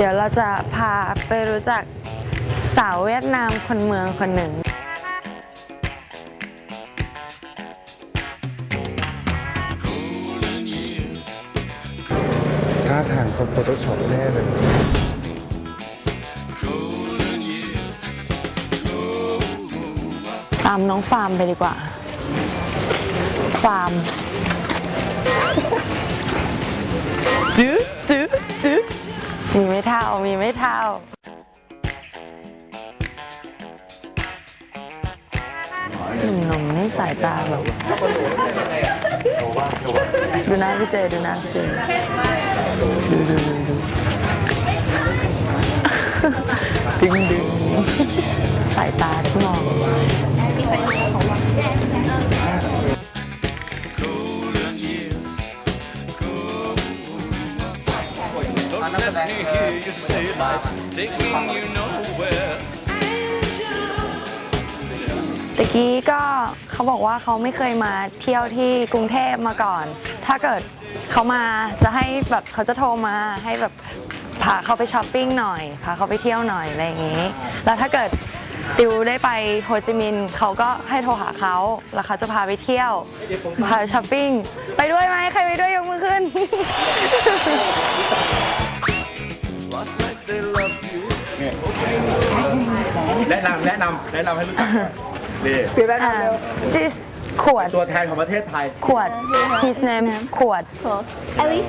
ดี๋ยวเราจะพาไปรู้จักสาวเวียดนามคนเมืองคนหนึ่ง ท่าทางเขาโฟโต้ช็อปแน่เลย ตามน้องฟาร์มไปดีกว่า ฟาร์มจื้อจื้อจื้อมีไม่เท่ามีไม่เท่า หนุ่มๆนี่สายตาแบบดูหน้าพี่เจดูหน้าพี่เจดูดูดูดูดึงดึงสายตาที่มอง let me hear you say life's taking you nowhere. ตะกี้ก็เขาบอกว่าเขาไม่เคยมาเที่ยวที่กรุงเทพมาก่อน ถ้าเกิดเขามาจะให้แบบเขาจะโทรมาให้แบบพาเขาไปช้อปปิ้งหน่อยพาเขาไปเที่ยวหน่อยอะไรอย่างนี้ แล้วถ้าเกิดติวได้ไปโฮจิมินห์เขาก็ให้โทรหาเขาแล้วเขาจะพาไปเที่ยว พาไปช้อปปิ้ง ไปด้วยไหมใครไปด้วยยกมือขึ้น แนะนำแนะนำแนะนำให้รู้จักก่อนนี่ this ขวด ตัวแทนของประเทศไทย ขวด his name ขวด Close. Ellie?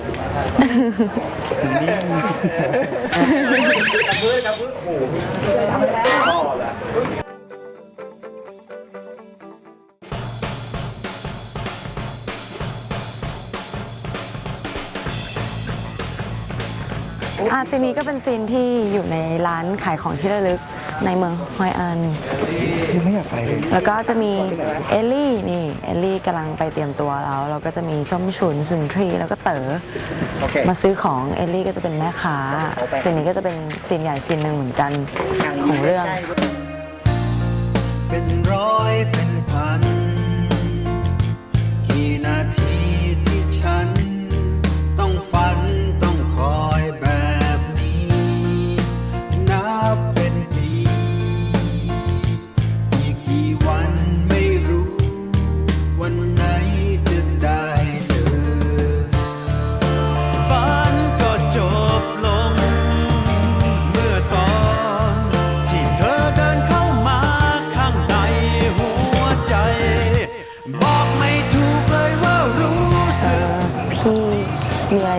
เพื่อนนะเพื่อนโอ้โห อาซีนนี้ก็เป็นซีนที่อยู่ในร้านขายของที่ระลึกในเมืองฮอยอันไม่อยากไปเลย แล้วก็จะมีเอลลี่นี่เอลลี่กำลังไปเตรียมตัวแล้วเราก็จะมีส้มฉุนสุนทรีแล้วก็เต๋อโอเคมาซื้อของเอลลี่ก็จะเป็นแม่ค้าซีนนี้ก็จะเป็นซีนใหญ่ซีนหนึ่งเหมือนกันของเรื่อง เป็นร้อยเป็นพัน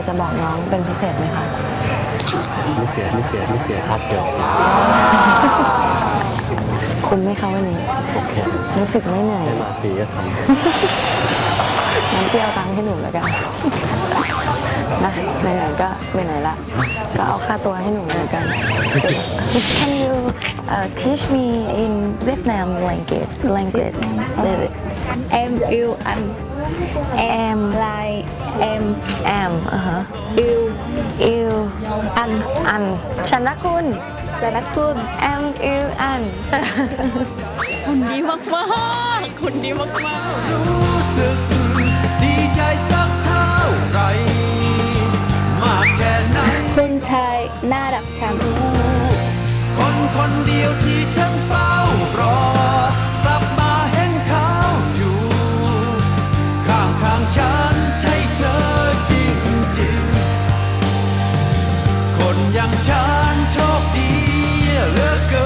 จะบอกน้องเป็นพิเศษไหมคะไม่เสียไม่เสียไม่เสียครับเดี๋ยวคุ้มไหมคะวันนี้โอเครู้สึกไม่เหนื่อยมาฟรีก็ทงั้นพี่เอาตังค์ให้หนูแล้วกัน นะไหนๆก็ไหนๆละก็เอาค่าตัวให้หนูแล้วกัน Can you uh, teach me in Vietnam language language Em yêu anh. Em. like em am อ่าฮะ yêu yêu anh. อันฉันรักคุณ Sanakun. am yêu อันคุณดีมากๆคุณดีมากรู้ ดับฉัน คนคนเดียวที่ฉันเฝ้ารอกลับมาเห็นเขาอยู่ ข้างข้างฉันใช่เธอจริงจริงคนอย่างฉันโชคดีเหลือเกิน